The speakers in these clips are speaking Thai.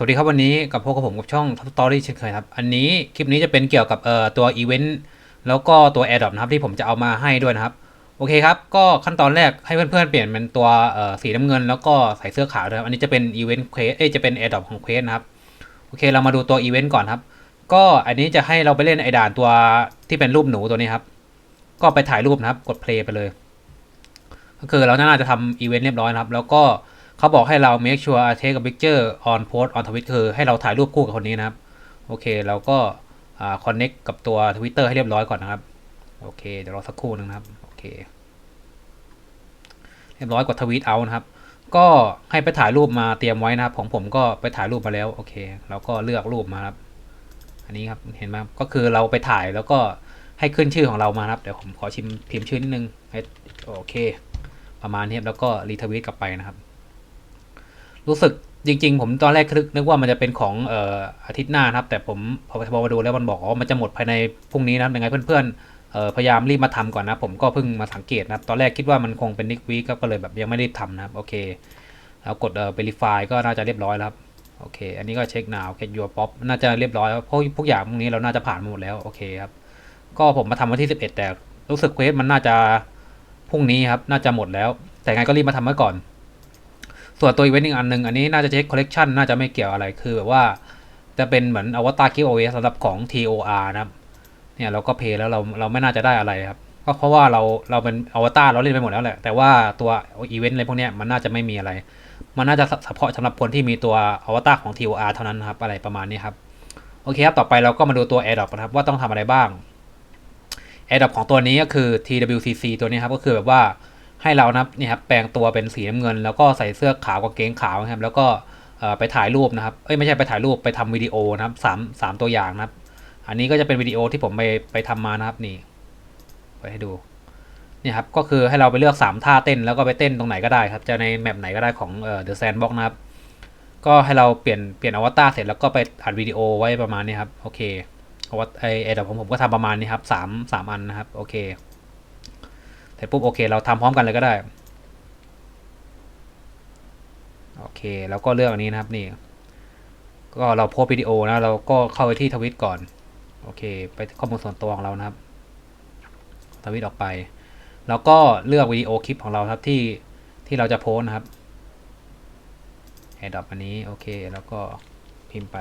สวัสดีครับวันนี้กับพวกกับผมกับช่องทัพสตอรี่เช่นเคยครับ อันนี้คลิปนี้จะเป็นเกี่ยวกับเอ่อตัวอีเวนต์แล้วก็ตัว a อ r d r o p นะครับที่ผมจะเอามาให้ด้วยนะครับ โอเคครับ ก็ขั้นตอนแรกให้เพื่อนๆเปลี่ยนเป็นตัวเอ่อสีน้ำเงิน แล้วก็ใส่เสื้อขาวนะครับอันนี้จะเป็นอีเวนต์เควสเอ้จะเป็น a อ r d r o p ของเควสนะครับโอเคเรามาดูตัวอีเวนต์ก่อนครับ ก็อันนี้จะให้เราไปเล่นไอด่านตัวที่เป็นรูปหนูตัวนี้ครับ ก็ไปถ่ายรูปนะครับกด play ไปเลย ก็คือเราน่าจะทำอีเวนต์เรียบร้อยนะครับ แล้วก็ เขาบอกให้เรา make sure I take a picture on post on Twitter คือให้เราถ่ายรูปคู่กับคนนี้นะครับ โอเค เราก็ connect กับตัว Twitter ให้เรียบร้อยก่อนนะครับ โอเค เดี๋ยวรอสักครู่นึงนะครับ โอเค เรียบร้อยกดทวีตเอานะครับ ก็ให้ไปถ่ายรูปมาเตรียมไว้นะครับ ของผมก็ไปถ่ายรูปมาแล้ว โอเคแล้วก็เลือกรูปมาครับ อันนี้ครับ เห็นไหมก็คือเราไปถ่ายแล้วก็ให้ขึ้นชื่อของเรามาครับ เดี๋ยวผมขอชิมพิมพ์ชื่อนิดนึง โอเค ประมาณนี้แล้วก็รีทวีตกลับไปนะครับ รู้สึกจริง ๆ ผมตอนแรกนึกว่ามันจะเป็นของเอ่ออาทิตย์หน้านะครับ แต่ผมพอพอมาดูแล้วมันบอกว่ามันจะหมดภายในพรุ่งนี้นะครับยังไงเพื่อนๆเอ่อพยายามรีบมาทำก่อนนะ ผมก็เพิ่งมาสังเกตนะครับ ตอนแรกคิดว่ามันคงเป็นนิกวีก็เลยแบบยังไม่รีบทำนะครับ โอเค แล้วกดเอ่อ verify ก็น่าจะเรียบร้อยแล้วครับโอเค อันนี้ก็เช็ค now get your pop น่าจะเรียบร้อยเพราะพวกอย่างพวกนี้เราน่าจะผ่านมาหมดแล้ว โอเคครับ ก็ผมมาทำวันที่ 11 แต่รู้สึกเควสมันน่าจะพรุ่งนี้ครับ น่าจะหมดแล้ว แต่ไงก็รีบมาทำไว้ก่อน ส่วนตัวอีเวนต์อีกอันหนึ่งอันนี้น่าจะเช็คคอลเลกชันน่าจะไม่เกี่ยวอะไรคือแบบว่าจะเป็นเหมือนอวตารกิฟต์โอเอสสำหรับของ TOR นะครับเนี่ยเราก็เพย์แล้วเราเราไม่น่าจะได้อะไรครับก็เพราะว่าเราเราเป็นอวตารเราเล่นไปหมดแล้วแหละแต่ว่าตัวอีเวนต์อะไรพวกนี้มันน่าจะไม่มีอะไร มันน่าจะเฉพาะสำหรับคนที่มีตัวอวตารของ TOR เท่านั้นครับอะไรประมาณนี้ครับโอเคครับต่อไปเราก็มาดูตัว AirDrop นะครับว่าต้องทำอะไรบ้าง AirDrop ของตัวนี้ก็คือ TWCC ตัวนี้ครับก็คือแบบว่า ให้เรานะครับนี่ครับแปลงตัวเป็นสีน้ำเงิน แล้วก็ใส่เสื้อขาวกางเกงขาวนะครับ แล้วก็ไปถ่ายรูปนะครับเอ้ยไม่ใช่ไปถ่ายรูปไปทำวิดีโอนะครับสามสามตัวอย่างนะครับ อันนี้ก็จะเป็นวิดีโอที่ผมไปไปทำมานะครับนี่ไปให้ดูนี่ครับก็คือให้เราไปเลือกสามท่าเต้นแล้วก็ไปเต้นตรงไหนก็ได้ครับ จะในแมปไหนก็ได้ของเอ่อ The Sandbox นะครับ ก็ให้เราเปลี่ยนเปลี่ยนอวตารเสร็จแล้วก็ไปอัดวิดีโอไว้ประมาณนี้ครับ โอเคอวตไอไอดอกของผมก็ทำประมาณนี้ครับสามสามอันนะครับ โอเค เสร็จปุ๊บโอเค เราทำพร้อมกันเลยก็ได้ โอเค แล้วก็เลือกอันนี้นะครับนี่ ก็เราโพสวิดีโอนะ เราก็เข้าไปที่ทวิตก่อน โอเค ไปข้อมูลส่วนตัวของเรานะครับ ทวิตออกไป แล้วก็เลือกวิดีโอคลิปของเราครับที่ที่เราจะโพสนะครับแอดดอปอันนี้ โอเค แล้วก็พิมพ์ไป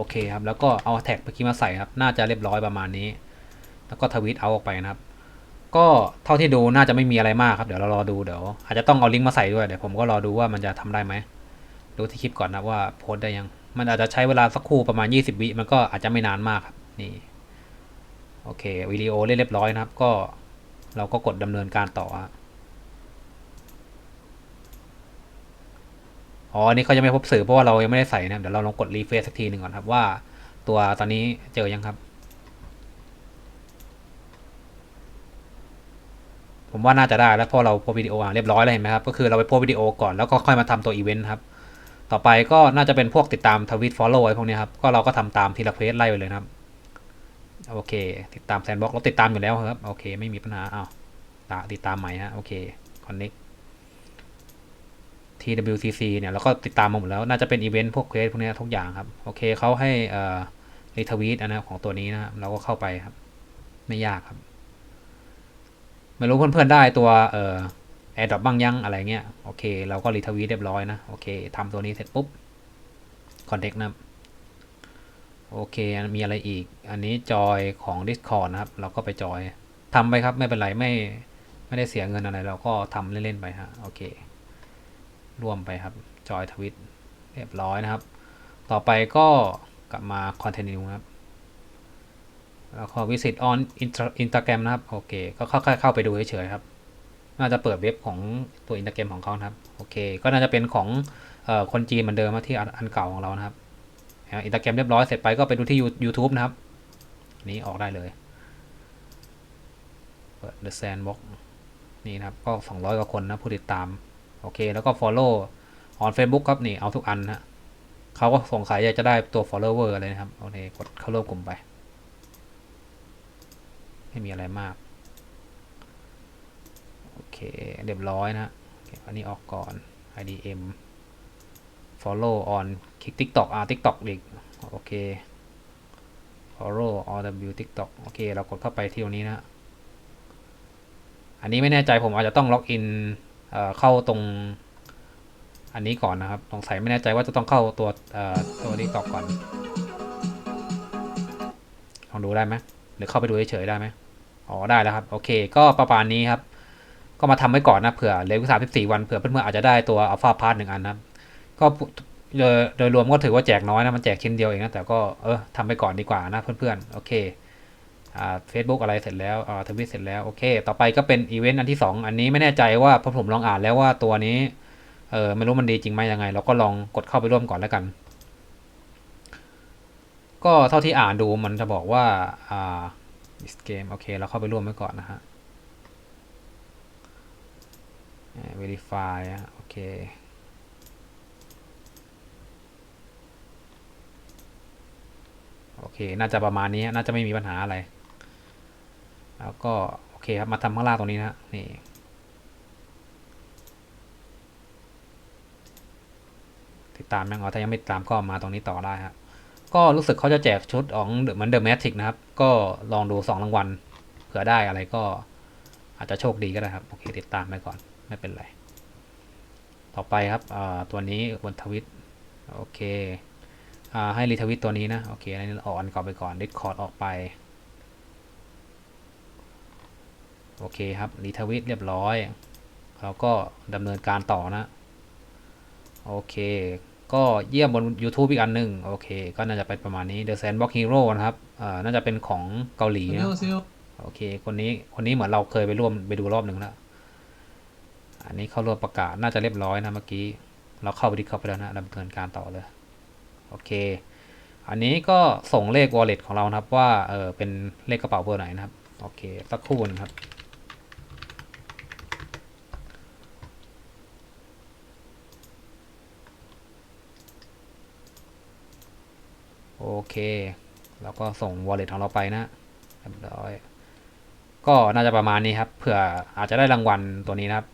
อเคครับ แล้วก็เอาแท็กเมื่อกี้มาใส่ครับ น่าจะเรียบร้อยประมาณนี้ แล้วก็ทวิตเอาออกไปนะครับ ก็เท่าที่ดูน่าจะไม่มีอะไรมากครับ เดี๋ยวเรารอดูเดี๋ยวอาจจะต้องเอาลิงก์มาใส่ด้วย เดี๋ยวผมก็รอดูว่ามันจะทำได้ไหม ดูที่คลิปก่อนนะว่าโพสต์ได้ยัง มันอาจจะใช้เวลาสักครู่ประมาณ 20 วิ มันก็อาจจะไม่นานมากครับ นี่ โอเควิดีโอเรียบร้อยนะครับ ก็เราก็กดดำเนินการต่อฮะอ๋ อ๋อนนี้เขาจะไม่พบสื่อเพราะว่าเรายังไม่ได้ใส่นะครับเดี๋ยวเราลองกดรีเฟรชสักทีหนึ่งก่อนครับว่า ตัวตอนนี้เจอยังครับ ผมว่าน่าจะได้แล้วเพราะเราโพสวิดีโออะเรียบร้อยแล้วเห็นไหมครับก็คือเราไปโพสวิดีโอก่อนแล้วก็ค่อยมาทำตัวอีเวนต์ครับต่อไปก็น่าจะเป็นพวกติดตามทวิตฟอลโล่ไอ้พวกนี้ครับก็เราก็ทำตามทีละเควสไล่ไปเลยครับโอเค ติดตามแซนบ็อกเราติดตามอยู่แล้วครับโอเค ไม่มีปัญหาอ้าวติดตามใหม่ฮะโอเค connect TWCC เนี่ยเราก็ติดตามมาหมดแล้วน่าจะเป็นอีเวนต์พวกเควสพวกนี้ทุกอย่างครับ โอเคเขาให้เอ่อรีทวีตอันนะของตัวนี้นะครับเราก็เข้าไปครับ ไม่ยากครับ ไม่รู้เพื่อนๆได้ตัวเอ่อแอร์ดรอปบ้างยังอะไรเงี้ยโอเค เราก็รีทวีตเรียบร้อยนะโอเคทำตัวนี้เสร็จปุ๊บ connect นะครับโอเค มีอะไรอีก อันนี้จอยของ Discord นะครับ เราก็ไปจอยทำไปครับ ไม่เป็นไร ไม่ ไม่ได้เสียเงินอะไร เราก็ทำเล่น ๆ ไปฮะ โอเค ร่วมไปครับจอยทวิตเรียบร้อยนะครับ ต่อไปก็กลับมา continue นะครับแล้วก็ visit on Instagram นะครับ โอเค ก็เข้าเข้าไปดูเฉยๆครับ น่าจะเปิดเว็บของตัว Instagram ของเขาครับ โอเค ก็น่าจะเป็นของออคนจีนเหมือนเดิมที่อันเก่าของเรานะครับอินสตาแกรมเรียบร้อยเสร็จไปก็ไปดูที่ YouTube นะครับ นี้ออกได้เลย เปิด The Sandbox นี่นะครับ ก็ 200 กว่าคนนะผู้ติดตาม โอเค แล้วก็ Follow on Facebook ครับนี่เอาทุกอันนะเขาก็สงสัยอยากจะได้ตัว follower อะไรนะครับ โอเค กดเข้าร่วมกลุ่มไป ไม่มีอะไรมาก โอเค เรียบร้อยนะฮะอันนี้ออกก่อน IDM follow on คลิก TikTok อ่า TikTok อีกโอเค follow RW TikTok โอเค เรากดเข้าไปที่ตรงนี้นะฮะอันนี้ไม่แน่ใจผมอาจจะต้องล็อกอิน เข้าตรงอันนี้ก่อนนะครับสงสัยไม่แน่ใจว่าจะต้องเข้าตัวตัว TikTok ก่อนลองดูได้ไหมหรือเข้าไปดูเฉยๆได้ไหมอ๋อได้แล้วครับ โอเค ก็ประมาณนี้ครับ ก็มาทำไว้ก่อนนะเผื่อเลืออีกสามสิบสี่วันเผื่อเพื่อนๆอาจจะได้ตัวอัลฟาพาร์ทหนึ่งอันนะก็โดยโดยรวมก็ถือว่าแจกน้อยนะมันแจกชิ้นเดียวเองนะแต่ก็เออทำไปก่อนดีกว่านะเพื่อนๆโอเค อ่า Facebook อะไรเสร็จแล้วทวิตเสร็จแล้วโอเค ต่อไปก็เป็นอีเวนต์อันที่สองอันนี้ไม่แน่ใจว่าพราะผมลองอ่านแล้วว่าตัวนี้เออไม่รู้มันดีจริงไหมยังไง เราก็ลองกดเข้าไปร่วมก่อนแล้วกัน ก็เท่าที่อ่านดูมันจะบอกว่าอ่า this game โอเค เราเข้าไปร่วมไว้ก่อนนะฮะ verify โอเคโอเค น่าจะประมาณนี้ น่าจะไม่มีปัญหาอะไร แล้วก็โอเคครับมาทำข้างล่างตรงนี้นะนี่ติดตามยังอ๋อถ้ายังไม่ตามก็มาตรงนี้ต่อได้ครับก็รู้สึกเขาจะแจกชุดของเหมือนเดอะแมทริกนะครับ ก็ลองดูสองรางวัลเผื่อได้อะไรก็อาจจะโชคดีก็ได้ครับ โอเค ติดตามไปก่อนไม่เป็นไร ต่อไปครับตัวนี้บนทวิตโอเคอให้รีทวิตตัวนี้นะ โอเคอันนี้ออกอันก่อนไปก่อนดิสคอร์ดออกไป โอเคครับรีทวิตเรียบร้อยเราก็ดำเนินการต่อนะ โอเค ก็เยี่ยมบน YouTube อีกอันหนึ่งโอเค ก็น่าจะเป็นประมาณนี้ The Sandbox Hero นะครับอ่าน่าจะเป็นของเกาหลีนะโอเค คนนี้คนนี้เหมือนเราเคยไปร่วมไปดูรอบหนึ่งแล้วอันนี้เข้าร่วมประกาศน่าจะเรียบร้อยนะเมื่อกี้ เราเข้าไปดิเข้าไปแล้วนะดำเนินการต่อเลย โอเค อันนี้ก็ส่งเลข wallet ของเรานะครับว่าเออเป็นเลขกระเป๋าเบอร์ไหนนะครับ โอเคสักครู่นะครับ เค แล้วก็ส่ง wallet ของเราไปนะเรียบร้อย ก็น่าจะประมาณนี้ครับ เผื่ออาจจะได้รางวัลตัวนี้นะครับ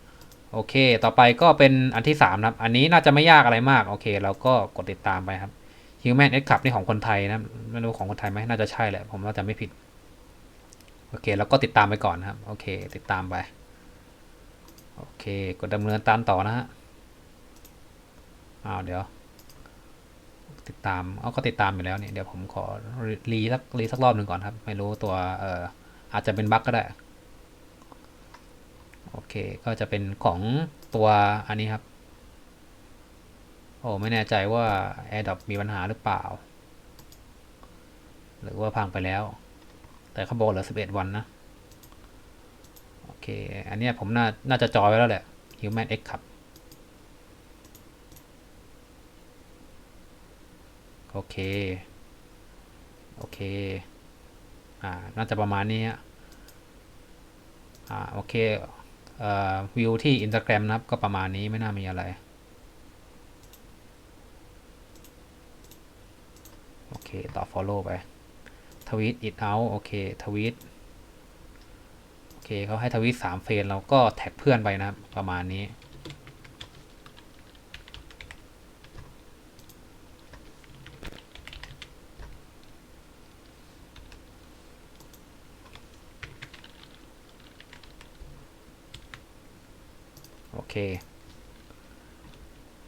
โอเค ต่อไปก็เป็นอันที่3นะครับ อันนี้น่าจะไม่ยากอะไรมาก โอเค เราก็กดติดตามไปครับ Human X Club นี่ของคนไทยนะ ไม่รู้ของคนไทยไหมน่าจะใช่แหละ ผมว่าจะไม่ผิด โอเค แล้วก็ติดตามไปก่อนครับ โอเค ติดตามไป โอเค กดดำเนินตามต่อนะฮะ อ้าว เดี๋ยว ติดตาม เอาก็ติดตามอยู่แล้วเนี่ย เดี๋ยวผมขอรีสักรีสักรอบหนึ่งก่อนครับ ไม่รู้ตัว เอ่อ อาจจะเป็นบั๊กก็ได้ โอเค ก็จะเป็นของตัวอันนี้ครับ โอ้ ไม่แน่ใจว่า AirDrop มีปัญหาหรือเปล่า หรือว่าพังไปแล้ว แต่เขาบอกเหลือ 11 วันนะ โอเค อันนี้ผมน่า น่าจะจอยไว้แล้วแหละ Human X ครับ โอเค โอเค อ่า น่าจะประมาณนี้ฮะ อ่า โอเค เอ่อ วิวที่ Instagram นะครับ ก็ประมาณนี้ไม่น่ามีอะไร โอเค ต่อ follow ไป ทวีต it out โอเค ทวีต โอเค เขาให้ทวีตสามเฟรนเราก็แท็กเพื่อนไปนะ ประมาณนี้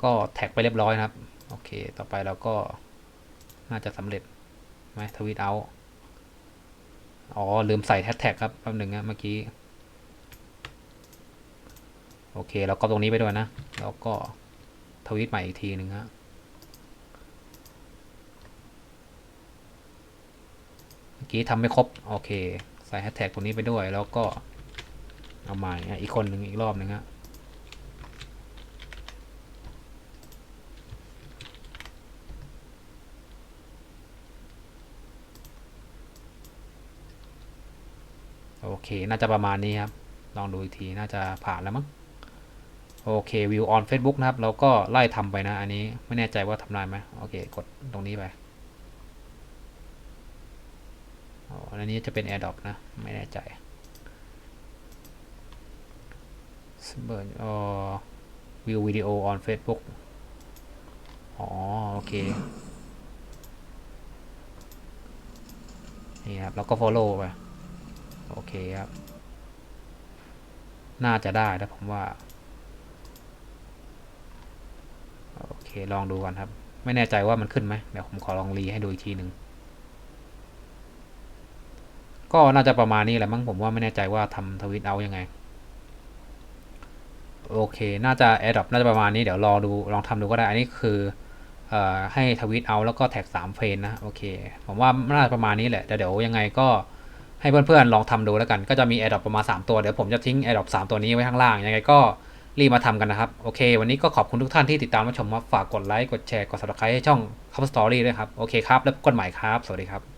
ก็แท็กไปเรียบร้อยนะครับ โอเค ต่อไปเราก็น่าจะสำเร็จไหมทวีตเอาอ๋อ ลืมใส่แฮชแท็กครับแป๊บหนึ่งนะเมื่อกี้ โอเค เราก็ตรงนี้ไปด้วยนะ แล้วก็ทวีตใหม่อีกทีหนึ่งฮะเมื่อกี้ทำไม่ครบ โอเค ใส่แฮชแท็กตรงนี้ไปด้วย แล้วก็เอาใหม่อีกคนหนึ่งอีกรอบหนึ่งฮะ เคน่าจะประมาณนี้ครับ ลองดูอีกทีน่าจะผ่านแล้วมั้งโอเควิวออน Facebook นะครับเราก็ไล่ทำไปนะ อันนี้ไม่แน่ใจว่าทำได้ไหมโอเค กดตรงนี้ไปอ๋ออันนี้จะเป็น AirDrop นะ ไม่แน่ใจเบิร์นอวิววิดีโอ on Facebook อ๋อ โอเค นี่ครับ แล้วก็ follow ไป โอเคครับ น่าจะได้นะผมว่า โอเคลองดูก่อนครับ ไม่แน่ใจว่ามันขึ้นไหมเดี๋ยวผมขอลองรีให้ดูอีกทีหนึ่งก็น่าจะประมาณนี้แหละมั้งผมว่าไม่แน่ใจว่าทำทวิตเอายังไง โอเค น่าจะ AirDrop น่าจะประมาณนี้เดี๋ยวรอดูลองทำดูก็ได้ อันนี้คืออให้ทวิตเอาแล้วก็แท็ก3เฟรนนะ โอเค ผมว่าน่าจะประมาณนี้แหละแต่เดี๋ยวยังไงก็ ให้เพื่อนๆลองทำดูแล้วกัน ก็จะมี AirDrop ประมาณ 3 ตัว เดี๋ยวผมจะทิ้ง AirDrop 3 ตัวนี้ไว้ข้างล่าง ยังไงก็รีบมาทำกันนะครับ โอเค วันนี้ก็ขอบคุณทุกท่านที่ติดตามมาชมมาฝากกดไลค์ กดแชร์ กด subscribe ให้ช่อง Cover Story ด้วยครับ โอเคครับ แล้วพบกันใหม่ครับ สวัสดีครับ